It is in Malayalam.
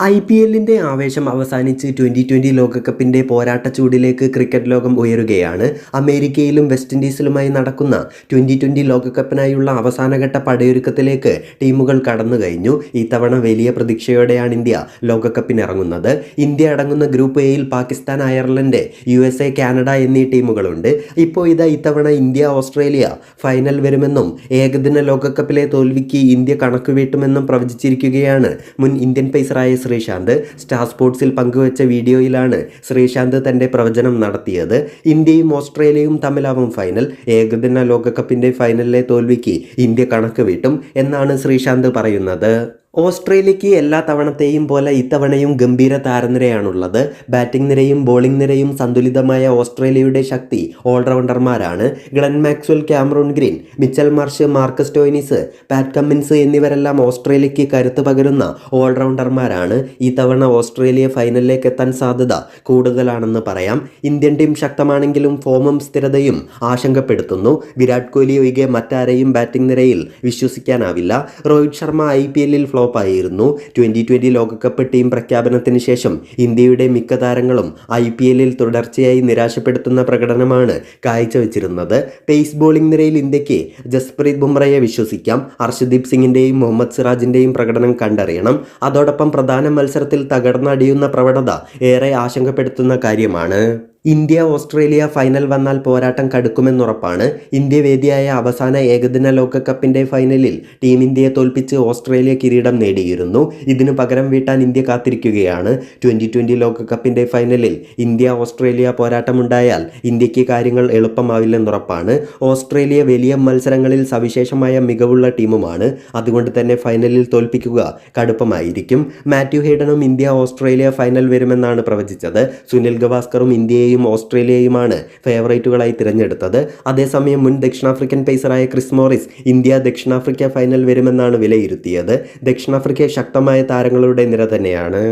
ഐ പി എല്ലിന്റെ ആവേശം അവസാനിച്ച് ട്വന്റി ട്വന്റി ലോകകപ്പിന്റെ പോരാട്ട ചൂടിലേക്ക് ക്രിക്കറ്റ് ലോകം ഉയരുകയാണ്. അമേരിക്കയിലും വെസ്റ്റ് ഇൻഡീസിലുമായി നടക്കുന്ന ട്വന്റി ട്വന്റി ലോകകപ്പിനായുള്ള അവസാനഘട്ട പടയൊരുക്കത്തിലേക്ക് ടീമുകൾ കടന്നു കഴിഞ്ഞു ഇത്തവണ വലിയ പ്രതീക്ഷയോടെയാണ് ഇന്ത്യ ലോകകപ്പിനിറങ്ങുന്നത്. ഇന്ത്യ അടങ്ങുന്ന ഗ്രൂപ്പ് എയിൽ Pakistan Ireland U S A Canada എന്നീ ടീമുകളുണ്ട്. ഇപ്പോൾ ഇതാ ഇത്തവണ ഇന്ത്യ ഓസ്ട്രേലിയ ഫൈനൽ വരുമെന്നും ഏകദിന ലോകകപ്പിലെ തോൽവിക്ക് ഇന്ത്യ കണക്കുവീട്ടുമെന്നും പ്രവചിച്ചിരിക്കുകയാണ് മുൻ ഇന്ത്യൻ പേസറായ ശ്രീശാന്ത് സ്റ്റാർ സ്പോർട്സിൽ പങ്കുവച്ച വീഡിയോയിലാണ് ശ്രീശാന്ത് തന്റെ പ്രവചനം നടത്തിയത്. ഇന്ത്യയും ഓസ്ട്രേലിയയും തമ്മിലാവും ഫൈനൽ. ഏകദിന ലോകകപ്പിന്റെ ഫൈനലിലെ തോൽവിക്ക് ഇന്ത്യ കണക്ക് വീട്ടും എന്നാണ് ശ്രീശാന്ത് പറയുന്നത്. ഓസ്ട്രേലിയക്ക് എല്ലാ തവണത്തെയും പോലെ ഇത്തവണയും ഗംഭീര താരനിരയാണുള്ളത്. ബാറ്റിംഗ് നിരയും ബോളിംഗ് നിരയും സന്തുലിതമായ ഓസ്ട്രേലിയയുടെ ശക്തി ഓൾറൗണ്ടർമാരാണ്. Glenn Maxwell Cameron Green Mitchell Marsh Marcus Stoinis Pat Cummins എന്നിവരെല്ലാം ഓസ്ട്രേലിയയ്ക്ക് കരുത്ത് പകരുന്ന ഓൾറൗണ്ടർമാരാണ്. ഈ തവണ ഓസ്ട്രേലിയ ഫൈനലിലേക്ക് എത്താൻ സാധ്യത കൂടുതലാണെന്ന് പറയാം. ഇന്ത്യൻ ടീം ശക്തമാണെങ്കിലും ഫോമും സ്ഥിരതയും ആശങ്കപ്പെടുത്തുന്നു. വിരാട് കോഹ്ലി ഒഴികെ മറ്റാരെയും ബാറ്റിംഗ് നിരയിൽ വിശ്വസിക്കാനാവില്ല. രോഹിത് ശർമ്മ ഐ പി എല്ലിൽ ഫ്ലോപ്പായിരുന്നു. ട്വന്റി ട്വന്റി ലോകകപ്പ് ടീം പ്രഖ്യാപനത്തിന് ശേഷം ഇന്ത്യയുടെ മിക്ക താരങ്ങളും ഐ പി എല്ലിൽ തുടർച്ചയായി നിരാശപ്പെടുത്തുന്ന പ്രകടനമാണ് കാഴ്ചവെച്ചിരുന്നത്. പേസ് ബോളിംഗ് നിരയിൽ ഇന്ത്യയ്ക്ക് ജസ്പ്രീത് ബുംറയെ വിശ്വസിക്കാം. അർഷദീപ് സിംഗിന്റെയും മുഹമ്മദ് സിറാജിന്റെയും പ്രകടനം കണ്ടറിയണം. അതോടൊപ്പം പ്രധാന മത്സരത്തിൽ തകർന്നടിയുന്ന പ്രവണത ഏറെ ആശങ്കപ്പെടുത്തുന്ന കാര്യമാണ്. ഇന്ത്യ ഓസ്ട്രേലിയ ഫൈനൽ വന്നാൽ പോരാട്ടം കടുക്കുമെന്നുറപ്പാണ്. ഇന്ത്യ വേദിയായ അവസാന ഏകദിന ലോകകപ്പിന്റെ ഫൈനലിൽ ടീം ഇന്ത്യയെ തോൽപ്പിച്ച് ഓസ്ട്രേലിയ കിരീടം നേടിയിരുന്നു. ഇതിനു പകരം വീട്ടാൻ ഇന്ത്യ കാത്തിരിക്കുകയാണ്. ട്വന്റി ട്വന്റി ലോകകപ്പിന്റെ ഫൈനലിൽ ഇന്ത്യ ഓസ്ട്രേലിയ പോരാട്ടമുണ്ടായാൽ ഇന്ത്യയ്ക്ക് കാര്യങ്ങൾ എളുപ്പമാവില്ലെന്നുറപ്പാണ്. ഓസ്ട്രേലിയ വലിയ മത്സരങ്ങളിൽ സവിശേഷമായ മികവുള്ള ടീമുമാണ്. അതുകൊണ്ട് തന്നെ ഫൈനലിൽ തോൽപ്പിക്കുക കടുപ്പമായിരിക്കും. മാത്യു ഹേഡനും ഇന്ത്യ ഓസ്ട്രേലിയ ഫൈനൽ വരുമെന്നാണ് പ്രവചിച്ചത്. സുനിൽ ഗവാസ്കറും ഇന്ത്യയെയും ഓസ്ട്രേലിയയുമാണ് ഫേവറേറ്റുകളായി തിരഞ്ഞെടുത്തത്. അതേസമയം മുൻ ദക്ഷിണാഫ്രിക്കൻ പേസറായ ക്രിസ് മോറിസ് ഇന്ത്യ ദക്ഷിണാഫ്രിക്ക ഫൈനൽ വരുമെന്നാണ് വിലയിരുത്തിയത്. ദക്ഷിണാഫ്രിക്ക ശക്തമായ താരങ്ങളുടെ നിര തന്നെയാണ്.